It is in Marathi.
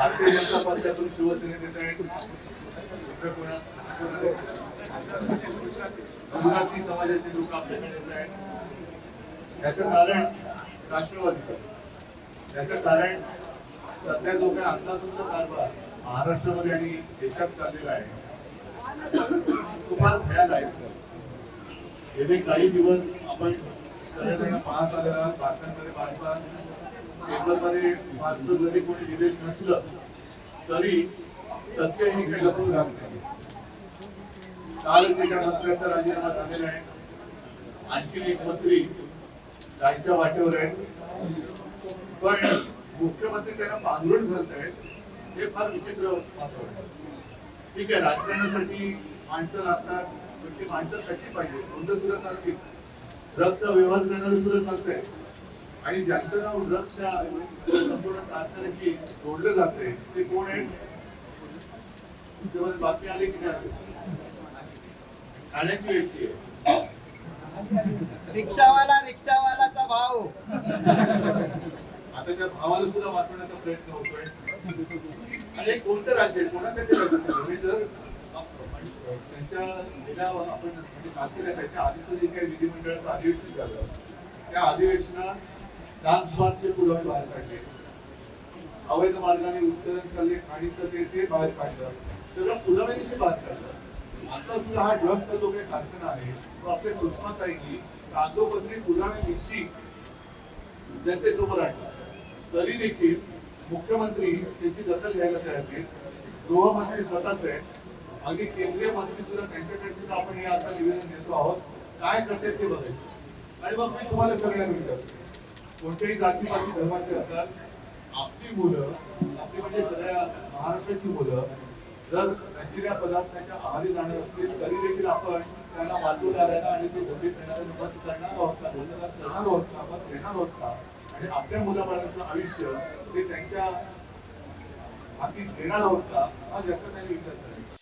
भारतीय जनता पक्षातून शिवसेनेत येत आहेत दुसऱ्या कोणा गुजराती समाजाचे लोक आपल्याकडे येत आहेत. याचं कारण राष्ट्रवादी याचं कारण सध्या जो काही अंदाधुंद कारभार महाराष्ट्रामध्ये आणि देशात चाललेला आहे तो फार भयादायक आहे. गेले काही दिवस आपण सगळेजण पाहत आलेला बातम्यांमध्ये पाहतात पेपरमध्ये फारसं जरी कोणी दिलेलं नसलं तरी सत्य हे काही लपून राहत नाही कालच एका मंत्र्याचा राजीनामा झालेला आहे. आणखीन एक मंत्री जायच्या वाटेवर आहेत. पण मुख्यमंत्री त्यांना पांघरून घालत आहेत हे फार विचित्र वातावरण आहे. ठीक आहे राजकारणासाठी माणसं लागतात पण ती माणसं कशी पाहिजे कोणतं सुद्धा चालतील. ड्रग्सचा व्यवहार करणारे सुद्धा चालत आणि ज्यांचं नाव ड्रग्सच्या संपूर्ण कारखान्याशी जोडलं जाते ते कोण आहेत? बातमी आली की नाही ठाण्याची व्यक्ती आहे. रिक्षावाला रिक्षावालाचा आता त्या भावाला सुद्धा वाचवण्याचा प्रयत्न होतोय. आणि कोणतं राज्य कोणासाठी राज्य जर त्यांच्या गेल्या आपण म्हणजे त्याच्या आधीचं जे काही विधिमंडळाचं अधिवेशन झालं त्या अधिवेशनात डान्स पुरावे बाहेर काढले. अवैध मार्गाने उत्तरण चालले खाणीचं ते ते बाहेर काढलं. सगळं पुराव्यानिशी बाहेर काढलं. आता सुद्धा हा ड्रग्सचा जो काही कारखाना आहे तो आपल्या सुषमाताईंनी कागदोपत्री पुराव्यानिशी जनतेसमोर आणला. तरी देखील मुख्यमंत्री त्याची दखल घ्यायला तयार नाहीत. गृहमंत्री स्वतःच आहेत. अगदी केंद्रीय मंत्री सुद्धा त्यांच्याकडे सुद्धा आपण हे आता निवेदन देतो आहोत. काय करते ते बघायचं. आणि मग मी तुम्हाला सगळ्यांना विचारतो. कोणत्याही जातीपाती धर्माचे असतात आपली मुलं आपली म्हणजे सगळ्या महाराष्ट्राची मुलं जर नशिऱ्या पदार्थाच्या आहारी जाणार असतील तरी देखील आपण त्यांना वाचवणाऱ्यांना आणि ते घरी येणाऱ्यांना मत करणार आहोत का मतदान करणार आहोत का मत देणार आहोत का? आणि आपल्या मुलाबाळांचं आयुष्य ते त्यांच्या हाती देणार आहोत का? हा ज्याचा त्यांनी विचार करायचा.